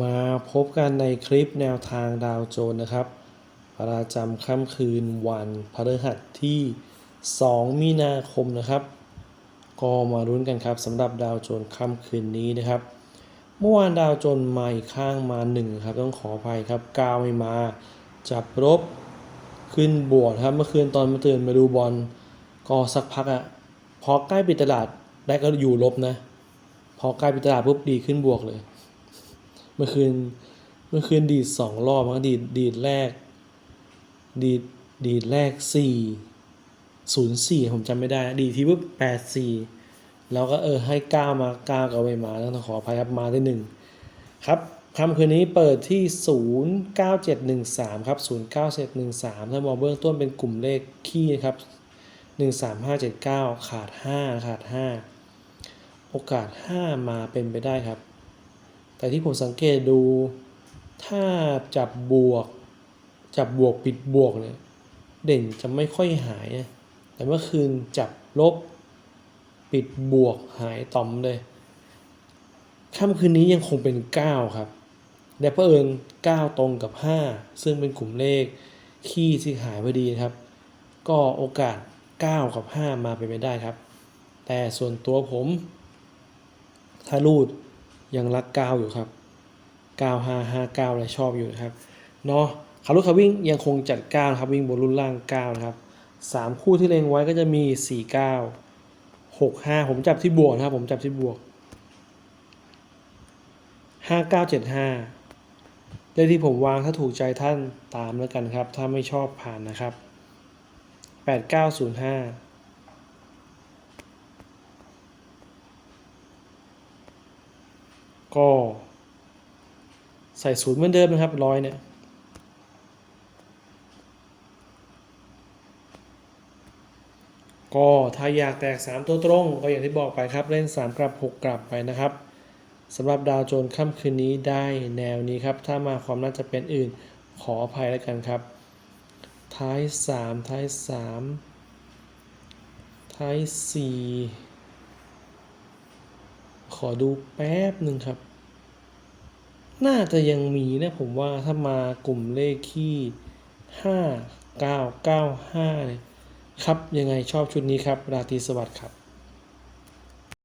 มาพบกันในคลิปแนวทางดาวโจนส์นะครับ ประจำค่ำคืนวันพฤหัสที่ 2 มีนาคมนะครับ ก็มารุ้นกันครับสำหรับดาวโจนส์ค่ำคืนนี้นะครับ เมื่อวานดาวโจนส์มาอีกข้างมาหนึ่งครับต้องขออภัยครับก้าวไม่มาจับรบขึ้นบวกครับเมื่อคืนตอนมาตื่นมาดูบอลก็สักพักอะพอใกล้ปิดตลาดได้ก็อยู่ลบนะ พอใกล้ปิดตลาดปุ๊บดีขึ้นบวกเลย มื่อคืนเมื่อคืนดีดสองรอบมันดีดดีดแรก ดีดดีดแรกสี่ศูนย์สี่ผมจำไม่ได้ ดีทีปุ๊บแปดสี่แล้วก็เออให้ก้ามาก้าก็ไม่มาต้องขออภัยครับมาได้หนึ่งครับค่ำคืนนี้เปิดที่ 09713 ครับ 09713 ถ้ามองเบื้องต้นเป็นกลุ่มเลขคี่นะครับ 13579 ขาด 5 ขาด 5 โอกาส 5 มาเป็นไปได้ครับ แต่ที่ผมสังเกตดู ถ้าจับบวก จับบวกปิดบวกเนี่ย เด่นจะไม่ค่อยหายนะแต่เมื่อคืนจับลบ ปิดบวกหายต่อมเลยค่ำคืนนี้ยังคงเป็น 9 ครับแต่เผอิญ9ตรงกับ 5 ซึ่งเป็นกลุ่มเลขขี้ที่หายพอดีครับ ก็โอกาส 9 กับ 5 มาเป็นไปได้ครับ แต่ส่วนตัวผม ถ้ารูด ยังรัก9อยู่ครับ 9559เลยชอบอยู่นะครับเนาะคารุขาวิ่งยังคงจัด9นะครับวิ่งบนรุ่นล่าง9นะครับ3คู่ที่เล็งไว้ก็จะมี 49 65 ผมจับที่บวกนะครับผมจับที่บวก 5975เลขที่ผมวางถ้าถูกใจท่านตามแล้วกันครับ ถ้าไม่ชอบผ่านนะครับ 8905 ก็ใส่ศูนย์เหมือนเดิมนะครับร้อยเนี่ยก็ถ้าอยากแตก 3 ตัวตรง ก็อย่างที่บอกไปครับ เล่น 3 กลับ 6 กลับไปนะครับสำหรับดาวโจนส์ค่ำคืนนี้ได้แนวนี้ครับ ถ้ามาความน่าจะเป็นอื่นขออภัยแล้วกันครับ ท้าย 3 ท้าย 3 ท้าย 4 ขอดูแป๊บหนึ่งครับ น่าจะยังมีนะผมว่าถ้ามากลุ่มเลขที่ห้าเก้าเก้าห้าเนี่ยครับยังไงชอบชุดนี้ครับ ราตรีสวัสดิ์ครับ